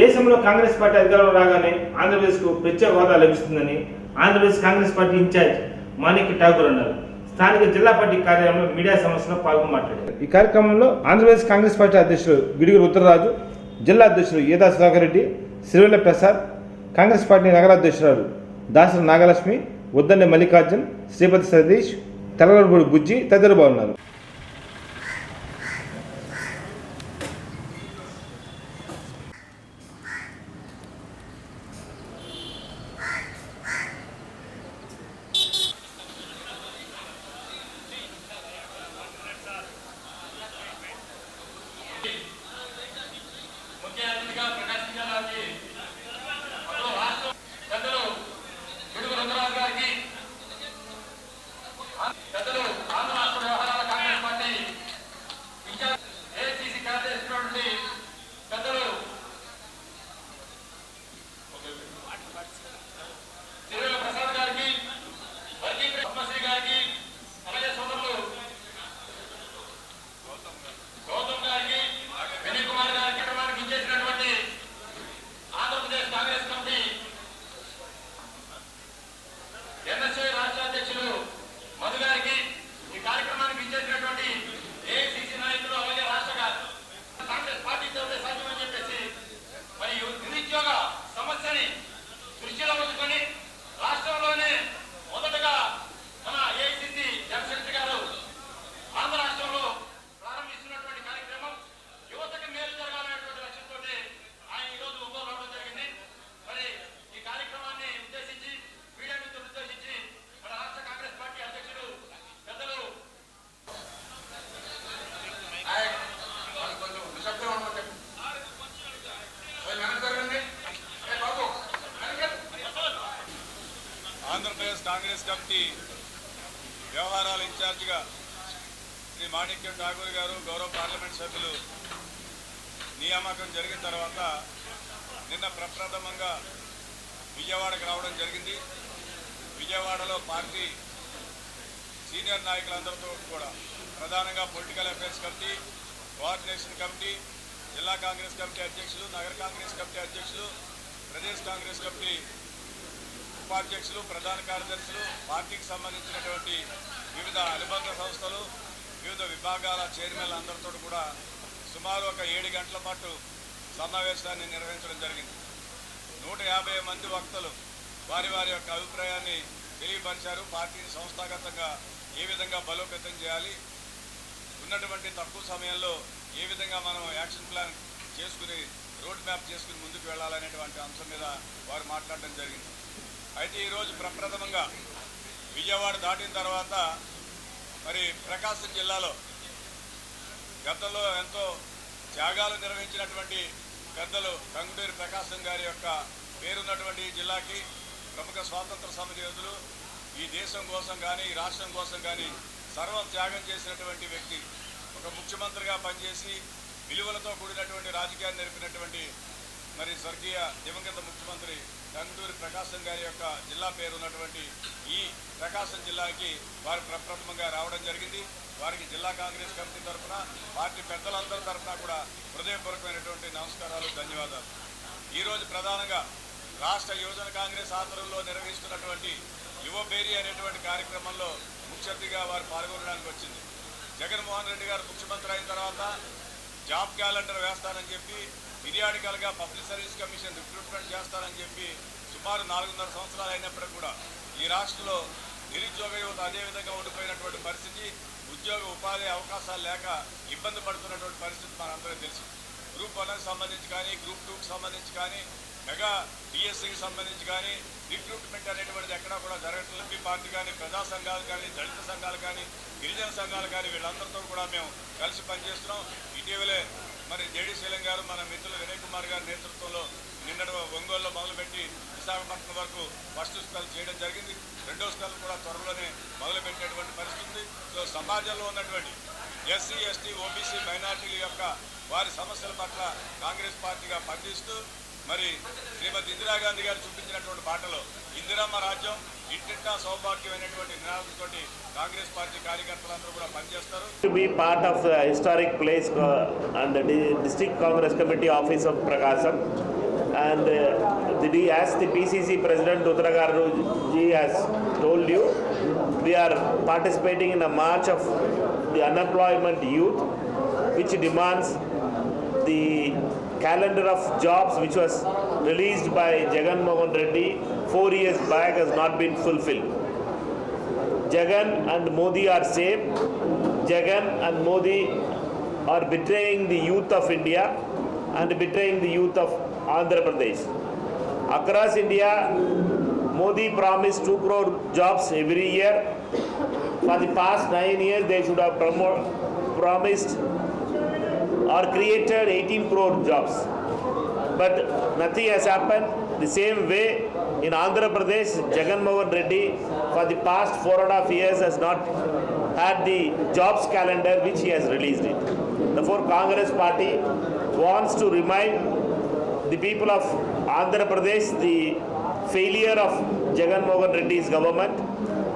దేశంలో కాంగ్రెస్ పార్టీ అధికారంలో రాగానే ఆంధ్రప్రదేశ్కు ప్రత్యేక హోదా లభిస్తుందని ఆంధ్రప్రదేశ్ కాంగ్రెస్ పార్టీ ఇన్ఛార్జ్ మాణిక్ ఠాకూర్ అన్నారు. స్థానిక జిల్లా పార్టీ కార్యాలయంలో మీడియా సమస్యలో పాల్గొని మాట్లాడారు. ఈ కార్యక్రమంలో ఆంధ్రప్రదేశ్ కాంగ్రెస్ పార్టీ అధ్యక్షులు గిడుగురు ఉత్తరరాజు జిల్లా అధ్యక్షుడు ఏదా సుధాకర్ రెడ్డి సిరివెల్ల ప్రసాద్ కాంగ్రెస్ పార్టీ నగర అధ్యక్షురాలు దాసరి నాగలక్ష్మి ఉద్దండి మల్లికార్జున్ శ్రీపతి సతీష్ తెల్లగొడగూడి బుజ్జి తదితరులు బాగున్నారు కాంగ్రెస్ కమిటీ వ్యవహారాల ఇన్ఛార్జిగా శ్రీ మాణిక్యం ఠాగూర్ గారు గౌరవ పార్లమెంట్ సభ్యులు నియామకం జరిగిన తర్వాత నిన్న ప్రప్రథమంగా విజయవాడకు రావడం జరిగింది. విజయవాడలో పార్టీ సీనియర్ నాయకులందరితో కూడా ప్రధానంగా political affairs committee coordination committee జిల్లా కాంగ్రెస్ కమిటీ అధ్యక్షులు నగర కాంగ్రెస్ కమిటీ అధ్యక్షులు ప్రదేశ్ కాంగ్రెస్ కమిటీ ఉపాధ్యక్షులు ప్రధాన కార్యదర్శులు పార్టీకి సంబంధించినటువంటి వివిధ అనుబంధ సంస్థలు వివిధ విభాగాల చైర్మన్లు అందరితో కూడా సుమారు ఒక ఏడు గంటల పాటు సమావేశాన్ని నిర్వహించడం జరిగింది. నూట యాభై మంది వక్తలు వారి వారి యొక్క అభిప్రాయాన్ని తెలియపరిచారు. పార్టీని సంస్థాగతంగా ఏ విధంగా బలోపేతం చేయాలి ఉన్నటువంటి తక్కువ సమయంలో ఏ విధంగా మనం యాక్షన్ ప్లాన్ చేసుకుని రోడ్ మ్యాప్ చేసుకుని ముందుకు వెళ్ళాలనేటువంటి అంశం మీద వారు మాట్లాడడం జరిగింది. అయితే ఈరోజు ప్రప్రథమంగా విజయవాడ దాటిన తర్వాత మరి ప్రకాశం జిల్లాలో గతంలో ఎంతో త్యాగాలు నిర్వహించినటువంటి పెద్దలు కంగుటూరి ప్రకాశం గారి యొక్క పేరున్నటువంటి జిల్లాకి ప్రముఖ స్వాతంత్ర సమితి ఈ దేశం కోసం కానీ ఈ రాష్ట్రం కోసం కానీ సర్వం త్యాగం చేసినటువంటి వ్యక్తి. ఒక ముఖ్యమంత్రిగా పనిచేసి విలువలతో కూడినటువంటి రాజకీయాన్ని నేర్పినటువంటి మరి స్వర్గీయ దివంగత ముఖ్యమంత్రి గంగూరి ప్రకాశం గారి యొక్క జిల్లా పేరు ఉన్నటువంటి ఈ ప్రకాశం జిల్లాకి వారు ప్రప్రథమంగా రావడం జరిగింది. వారికి జిల్లా కాంగ్రెస్ కమిటీ తరఫున పార్టీ పెద్దలందరి తరఫున కూడా హృదయపూర్వకమైనటువంటి నమస్కారాలు ధన్యవాదాలు. ఈరోజు ప్రధానంగా రాష్ట్ర యువజన కాంగ్రెస్ ఆధ్వర్యంలో నిర్వహిస్తున్నటువంటి యువబేరి అనేటువంటి కార్యక్రమంలో ముఖ్య అతిథిగా వారు పాల్గొనడానికి వచ్చింది. జగన్మోహన్ రెడ్డి గారు ముఖ్యమంత్రి అయిన తర్వాత జాబ్ క్యాలెండర్ వేస్తానని చెప్పి పీరియాడికల్గా పబ్లిక్ సర్వీస్ కమిషన్ రిక్రూట్మెంట్ చేస్తారని చెప్పి సుమారు నాలుగున్నర సంవత్సరాలు అయినప్పటికీ కూడా ఈ రాష్ట్రంలో నిరుద్యోగ యువత అదేవిధంగా ఉండిపోయినటువంటి పరిస్థితి ఉద్యోగ ఉపాధి అవకాశాలు లేక ఇబ్బంది పడుతున్నటువంటి పరిస్థితి మనందరికీ తెలుసు. గ్రూప్ వన్కి సంబంధించి కానీ గ్రూప్ టూకి సంబంధించి కానీ మెగా డిఎస్సికి సంబంధించి కానీ రిక్రూట్మెంట్ అనేటువంటిది ఎక్కడా కూడా జరగట్లేదు. ఈ పార్టీ కానీ ప్రజా సంఘాలు కానీ దళిత సంఘాలు కానీ గిరిజన సంఘాలు కానీ వీళ్ళందరితో కూడా మేము కలిసి పనిచేస్తున్నాం. ఇటీవలే మరి జేడీశీలం గారు మన మిత్రులు వినయ్ కుమార్ గారి నేతృత్వంలో నిన్నటి ఒంగోలులో మొదలుపెట్టి విశాఖపట్నం వరకు ఫస్ట్ స్కల్ చేయడం జరిగింది. రెండో స్కల్ కూడా త్వరలోనే మొదలుపెట్టేటువంటి పరిస్థితి సో సమాజంలో ఉన్నటువంటి ఎస్సీ ఎస్టీ ఓబీసీ మైనార్టీల యొక్క వారి సమస్యల పట్ల కాంగ్రెస్ పార్టీగా పనిచేస్తూ మరి శ్రీమతి ఇందిరాగాంధీ గారు చూపించినటువంటి బాటలో ఇందిరమ్మ రాజ్యం ఇంటింటా సౌభాగ్యమైనటువంటి నినాదంతో కాంగ్రెస్ పార్టీ కార్యకర్తలందరూ కూడా పనిచేస్తారు. Part of historic place and district Congress committee office of Prakasam and the as the PCC president ఉత్తరగారు ji has told you we're participating in a march of the unemployment youth which demands the calendar of jobs which was released by jagan mohan reddy 4 years back has not been fulfilled Jagan and Modi are same. Jagan and Modi are betraying the youth of India and betraying the youth of Andhra Pradesh. Across India, Modi promised 2 crore jobs every year. For the past 9 years, they should have promised or created 18 crore jobs but nothing has happened. The same way in Andhra Pradesh, Jagan Mohan Reddy for the past four and a half years has not had the jobs calendar which he has released it. Therefore, Congress party wants to remind the people of Andhra Pradesh the failure of Jagan Mohan Reddy's government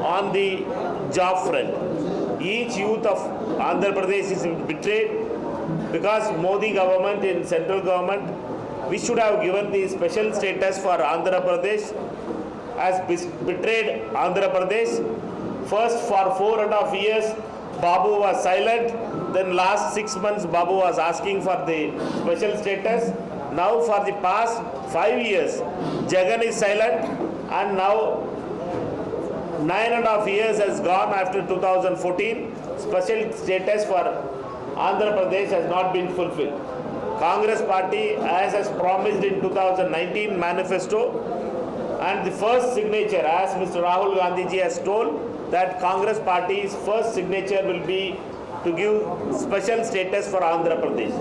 on the job front. Each youth of Andhra Pradesh is betrayed because Modi government in central government we should have given the special status for Andhra Pradesh has betrayed Andhra Pradesh. First for four and a half years Babu was silent then last six months Babu was asking for the special status. Now for the past five years Jagan is silent and now nine and a half years has gone after 2014. Special status for Andhra Pradesh has not been fulfilled. Congress party, as has promised in 2019 manifesto, and the first signature, as Mr. Rahul Gandhi ji has told, that Congress party's first signature will be to give special status for Andhra Pradesh.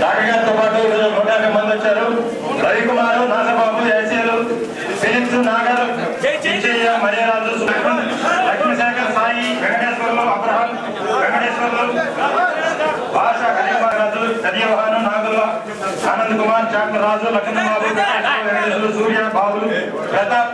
Doctor గారితో పాటు ఈరోజు నూట యాభై మంది వచ్చారు. రవికుమారు నాగబాబు ఎస్ఏలు Philips Nagar Vijaya Mariyaraju Lakshmishekar Sai Venkateswarlu Abraham Venkateswarlu Basha Karimaraju సత్యవహాను నాగుల ఆనంద్ కుమార్ లక్ష్మణబాబు వెంకటేశ్వర వెంకటేశ్వరులు సూర్య బాబులు ప్రతాప్